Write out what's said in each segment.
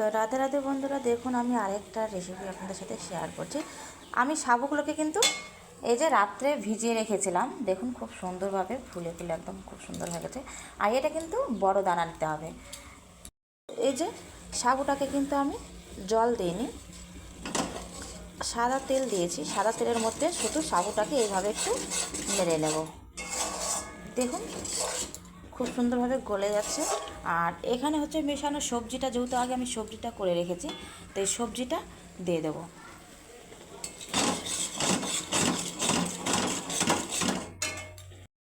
তো রাধে রাধে বন্ধুরা, দেখুন আমি আরেকটা রেসিপি আপনাদের সাথে শেয়ার করছি। আমি সাবুগুলোকে কিন্তু এই যে রাত্রে ভিজিয়ে রেখেছিলাম, দেখুন খুব সুন্দরভাবে ফুলে ফুলে একদম খুব সুন্দর হয়ে গেছে। আর এটা কিন্তু বড় দানা নিতে হবে। এই যে সাবুটাকে কিন্তু আমি জল দিইনি সাদা তেল দিয়েছি, সাদা তেলের মধ্যে শুধু সাবুটাকে এইভাবে একটু মেরে নেব। দেখুন খুব সুন্দরভাবে গলে যাচ্ছে। আর এখানে হচ্ছে মেশানো সবজিটা, যেহেতু আগে আমি সবজিটা করে রেখেছি, তো এই সবজিটা দিয়ে দেবো।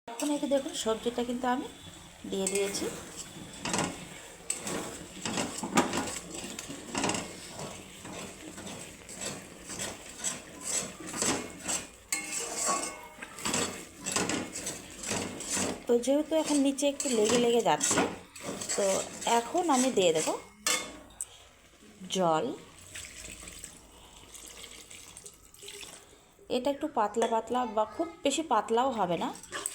এখন এটা দেখুন, সবজিটা কিন্তু আমি দিয়ে দিয়েছি। তো যেহেতু এখন নিচে একটু লেগে লেগে যাচ্ছে, তো এখন আমি দিয়ে দেব জল। এটা একটু পাতলা পাতলা বা খুব বেশি পাতলাও হবে না,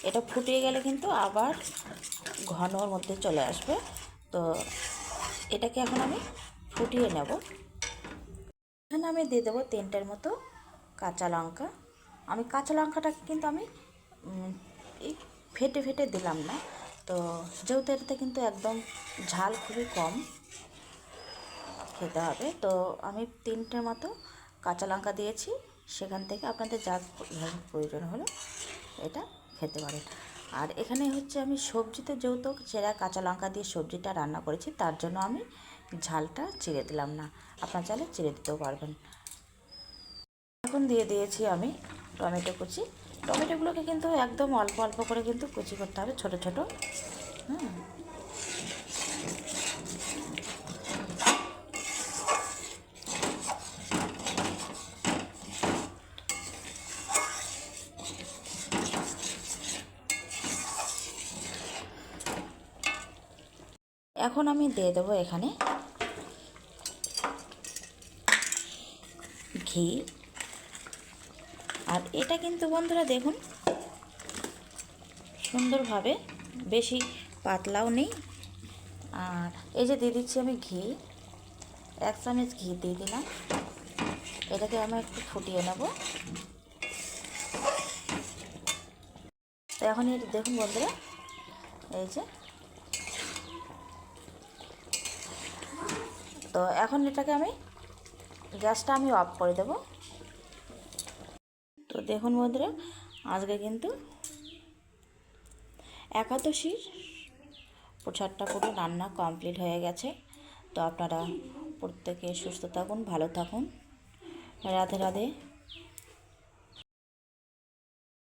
এটা ফুটিয়ে গেলে কিন্তু আবার ঘনর মধ্যে চলে আসবে। তো এটাকে এখন আমি ফুটিয়ে নেব। এখানে আমি দিয়ে দেবো তিনটের মতো কাঁচা লঙ্কা। আমি কাঁচা লঙ্কাটাকে কিন্তু আমি ফেটে ফেটে দিলাম না। তো যেহেতু এটাতে কিন্তু একদম ঝাল খুবই কম খেতে হবে, তো আমি তিনটের মতো কাঁচা লঙ্কা দিয়েছি। সেখান থেকে আপনাদের যা প্রয়োজন হলো এটা খেতে পারেন। আর এখানে হচ্ছে আমি সবজিতে যেহেতু চেরা কাঁচা লঙ্কা দিয়ে সবজিটা রান্না করেছি, তার জন্য আমি ঝালটা চিড়ে দিলাম না। আপনার চাইলে চিড়ে দিতেও পারবেন। এখন দিয়ে দিয়েছি আমি টমেটো কুচি। টমেটোগুলোকে কিন্তু একদম অল্প অল্প করে কিন্তু কুচি করতে হবে, ছোট ছোট। হুম। এখন আমি দিয়ে দেবো এখানে ঘি। আর এটা কিন্তু বন্ধুরা দেখুন, সুন্দরভাবে, বেশি পাতলাও নেই। আর এই যে দিয়ে দিচ্ছি আমি ঘি, এক চামচ ঘি দিয়ে দিলাম। এটাকে আমি একটু ফুটিয়ে নেব। তো এখন এটা দেখুন বন্ধুরা, এই যে। তো এখন এটাকে আমি গ্যাসটা আমি অফ করে দেব। তো দেখুন বন্ধুরা, আজকে কিন্তু একাদশীর প্রসাদটা পুরো রান্না কমপ্লিট হয়ে গেছে। তো আপনারা প্রত্যেকে সুস্থ থাকুন, ভালো থাকুন। রাধে রাধে।